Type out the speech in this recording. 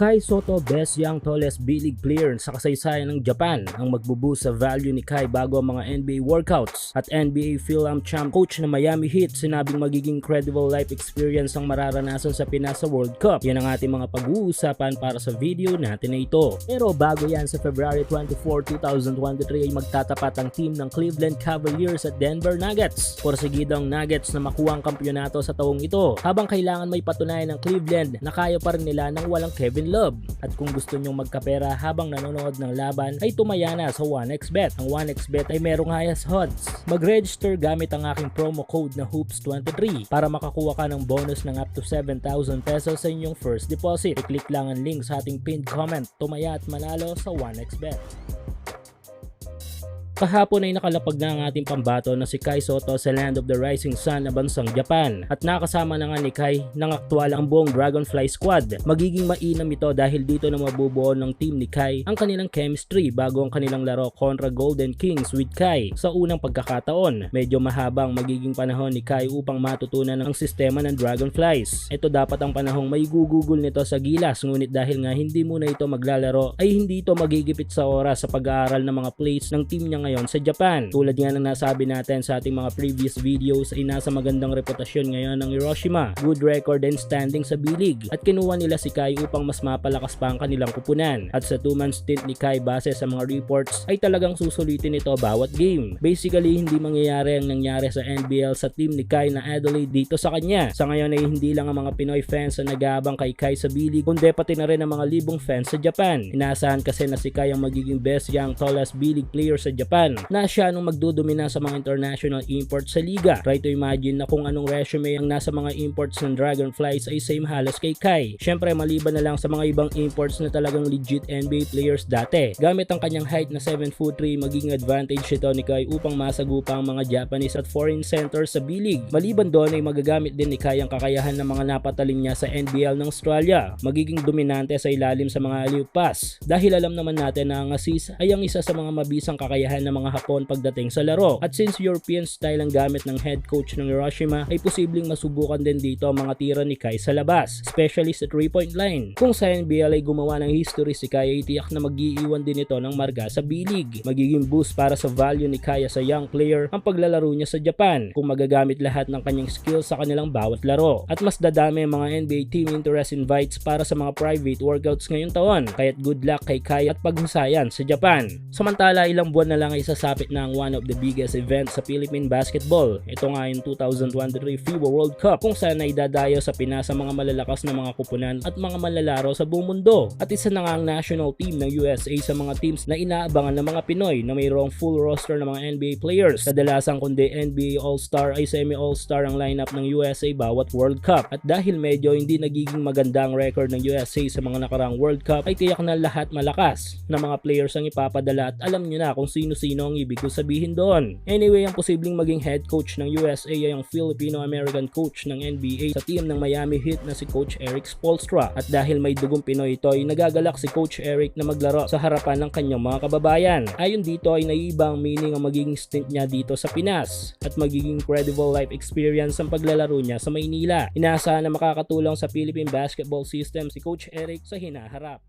Kai Soto, best young tallest B-League player sa kasaysayan ng Japan ang magbuboost sa value ni Kai bago ang mga NBA workouts at NBA Film Champ coach na Miami Heat sinabing magiging credible life experience ang mararanasan sa Pinas sa World Cup. Yan ang ating mga pag-uusapan para sa video natin na ito. Pero bago yan sa February 24, 2023 ay magtatapat ang team ng Cleveland Cavaliers at Denver Nuggets. Porsigidong Nuggets na makuha ang kampyonato sa taong ito habang kailangan may patunayan ng Cleveland na kaya pa rin nila ng walang Kevin Love. At kung gusto nyong magkapera habang nanonood ng laban ay tumaya na sa 1xBet. Ang 1xBet ay merong highest odds. Mag-register gamit ang aking promo code na HOOPS23 para makakuha ka ng bonus ng up to 7,000 pesos sa inyong first deposit. I-click lang ang link sa ating pinned comment. Tumaya at manalo sa 1xBet. Kahapon ay nakalapag na ang ating pambato na si Kai Soto sa Land of the Rising Sun na bansang Japan at nakasama na nga ni Kai ng aktwal ang buong Dragonfly Squad. Magiging mainam ito dahil dito na mabubuo ng team ni Kai ang kanilang chemistry bago ang kanilang laro kontra Golden Kings with Kai. Sa unang pagkakataon, medyo mahabang magiging panahon ni Kai upang matutunan ang sistema ng Dragonflies. Ito dapat ang panahong may gugugol nito sa gilas ngunit dahil nga hindi muna ito maglalaro ay hindi ito magigipit sa oras sa pag-aaral ng mga plays ng team niya ngayon sa Japan. Tulad nga ng nasabi natin sa ating mga previous videos ay nasa magandang reputasyon ngayon ng Hiroshima, good record and standing sa B-League at kinuha nila si Kai upang mas mapalakas pa ang kanilang kupunan. At sa 2-month stint ni Kai base sa mga reports ay talagang susulitin ito bawat game. Basically hindi mangyayari ang nangyari sa NBL sa team ni Kai na Adelaide dito sa kanya. Sa ngayon ay hindi lang ang mga Pinoy fans na nag-aabang kay Kai sa B-League kundi pati na rin ang mga libong fans sa Japan. Inaasahan kasi na si Kai ang magiging best young tallest B-League player sa Japan na siya nung magdudumina sa mga international imports sa liga. Try to imagine na kung anong resume ang nasa mga imports ng Dragonflies ay same halos kay Kai. Syempre maliban na lang sa mga ibang imports na talagang legit NBA players dati. Gamit ang kanyang height na 7 foot 3 maging advantage ito ni Kai upang masagupa ang mga Japanese at foreign centers sa B-League. Maliban doon ay magagamit din ni Kai ang kakayahan ng mga napataling niya sa NBL ng Australia. Magiging dominante sa ilalim sa mga alley pass. Dahil alam naman natin na ang assist ay ang isa sa mga mabisang kakayahan ng mga Hapon pagdating sa laro. At since European style ang gamit ng head coach ng Hiroshima, ay posibleng masubukan din dito ang mga tira ni Kai sa labas, especially sa 3-point line. Kung sa NBL ay gumawa ng history si Kai ay tiyak na mag-iiwan din ito ng marga sa B-League. Magiging boost para sa value ni Kai sa young player ang paglalaro niya sa Japan kung magagamit lahat ng kanyang skills sa kanilang bawat laro. At mas dadami ang mga NBA team interest invites para sa mga private workouts ngayong taon. Kaya't good luck kay Kai at paghusayan sa Japan. Samantala ilang buwan na lang ay sasapit na ang one of the biggest events sa Philippine basketball. Ito nga yung 2023 FIBA World Cup kung saan ay dadayo sa Pinas ang mga malalakas na mga kupunan at mga malalaro sa buong mundo. At isa na nga ang national team ng USA sa mga teams na inaabangan ng mga Pinoy na mayroong full roster ng mga NBA players. Kadalasan kundi NBA All-Star ay semi-All-Star ang lineup ng USA bawat World Cup. At dahil medyo hindi nagiging maganda ang record ng USA sa mga nakarang World Cup ay tiyak na lahat malakas na mga players ang ipapadala at alam nyo na kung sino-sino ang ibig ko sabihin doon. Anyway, ang posibleng maging head coach ng USA ay ang Filipino-American coach ng NBA sa team ng Miami Heat na si Coach Eric Spolstra. At dahil may dugong Pinoy ito ay nagagalak si Coach Eric na maglaro sa harapan ng kanyang mga kababayan. Ayon dito ay naiibang meaning ang magiging stint niya dito sa Pinas at magiging credible life experience ang paglalaro niya sa Maynila. Inaasahan na makakatulong sa Philippine basketball system si Coach Eric sa hinaharap.